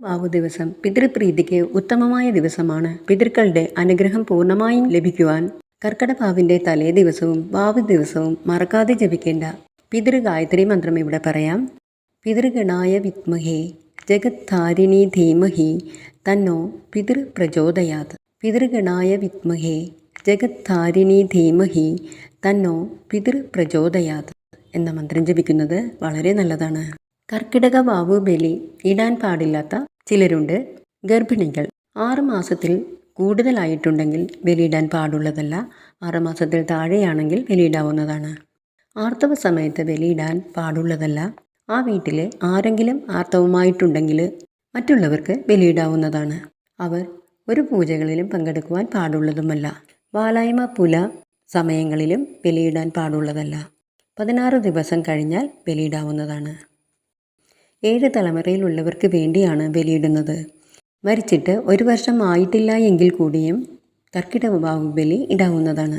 വാവു ദിവസം പിതൃപ്രീതിക്ക് ഉത്തമമായ ദിവസമാണ്. പിതൃക്കളുടെ അനുഗ്രഹം പൂർണമായും ലഭിക്കുവാൻ കർക്കടഭാവിന്റെ തലേ ദിവസവും വാവു ദിവസവും മറക്കാതെ ജപിക്കേണ്ട പിതൃ ഗായത്രി മന്ത്രം ഇവിടെ പറയാം. പിതൃഗണായ വിത്മഹേ ജഗദ്ധാരിണി ധീമഹി തന്നോ പിതൃ പ്രചോദയാത് പിതൃഗണായ വിത്മഹേ ജഗദ്ധാരിണി ധീമഹി തന്നോ പിതൃ പ്രചോദയാത് എന്ന മന്ത്രം ജപിക്കുന്നത് വളരെ നല്ലതാണ്. കർക്കിടക വാവു ബലി ഇടാൻ പാടില്ലാത്ത ചിലരുണ്ട്. ഗർഭിണികൾ ആറ് മാസത്തിൽ കൂടുതലായിട്ടുണ്ടെങ്കിൽ ബലിയിടാൻ പാടുള്ളതല്ല. ആറ് മാസത്തിൽ താഴെയാണെങ്കിൽ ബലിയിടാവുന്നതാണ്. ആർത്തവ സമയത്ത് ബലിയിടാൻ പാടുള്ളതല്ല. ആ വീട്ടിലെ ആരെങ്കിലും ആർത്തവമായിട്ടുണ്ടെങ്കിൽ മറ്റുള്ളവർക്ക് ബലിയിടാവുന്നതാണ്. അവർ ഒരു പൂജകളിലും പങ്കെടുക്കുവാൻ പാടുള്ളതുമല്ല. വാലായ്മ പുല സമയങ്ങളിലും ബലിയിടാൻ പാടുള്ളതല്ല. പതിനാറ് ദിവസം കഴിഞ്ഞാൽ ബലിയിടാവുന്നതാണ്. ഏഴ് തലമുറയിലുള്ളവർക്ക് വേണ്ടിയാണ് ബലിയിടുന്നത്. മരിച്ചിട്ട് ഒരു വർഷം ആയിട്ടില്ല എങ്കിൽ കൂടിയും കർക്കിടക ബാഹുബലി ഇടാവുന്നതാണ്.